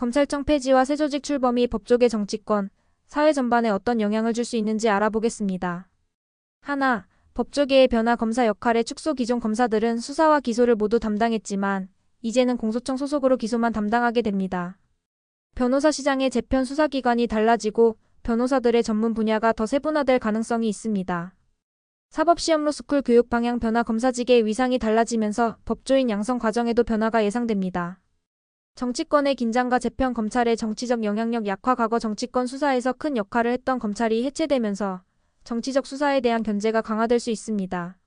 검찰청 폐지와 새 조직 출범이 법조계 정치권, 사회 전반에 어떤 영향을 줄 수 있는지 알아보겠습니다. 하나, 법조계의 변화 검사 역할의 축소 기존 검사들은 수사와 기소를 모두 담당했지만 이제는 공소청 소속으로 기소만 담당하게 됩니다. 변호사 시장의 재편 수사기관이 달라지고 변호사들의 전문 분야가 더 세분화될 가능성이 있습니다. 사법시험로 스쿨 교육 방향 변화 검사직의 위상이 달라지면서 법조인 양성 과정에도 변화가 예상됩니다. 정치권의 긴장과 재편 검찰의 정치적 영향력 약화 과거 정치권 수사에서 큰 역할을 했던 검찰이 해체되면서 정치적 수사에 대한 견제가 강화될 수 있습니다.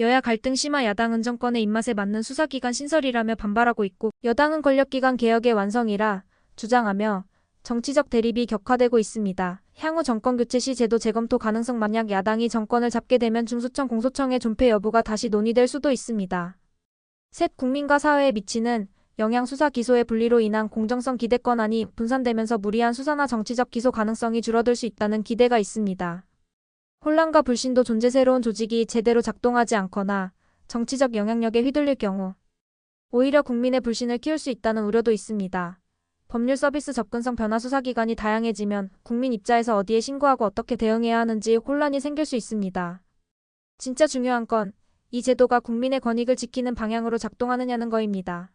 여야 갈등 심화 야당은 정권의 입맛에 맞는 수사기관 신설이라며 반발하고 있고 여당은 권력기관 개혁의 완성이라 주장하며 정치적 대립이 격화되고 있습니다. 향후 정권 교체 시 제도 재검토 가능성 만약 야당이 정권을 잡게 되면 중수청 공소청의 존폐 여부가 다시 논의될 수도 있습니다. 셋 국민과 사회에 미치는 영양 수사 기소의 분리로 인한 공정성 기대 권한이 분산되면서 무리한 수사나 정치적 기소 가능성이 줄어들 수 있다는 기대가 있습니다. 혼란과 불신도 존재 새로운 조직이 제대로 작동하지 않거나 정치적 영향력에 휘둘릴 경우 오히려 국민의 불신을 키울 수 있다는 우려도 있습니다. 법률 서비스 접근성 변화 수사기관이 다양해지면 국민 입자에서 어디에 신고하고 어떻게 대응해야 하는지 혼란이 생길 수 있습니다. 진짜 중요한 건 이 제도가 국민의 권익을 지키는 방향으로 작동하느냐는 거입니다.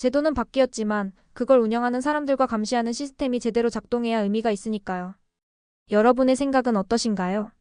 제도는 바뀌었지만 그걸 운영하는 사람들과 감시하는 시스템이 제대로 작동해야 의미가 있으니까요. 여러분의 생각은 어떠신가요?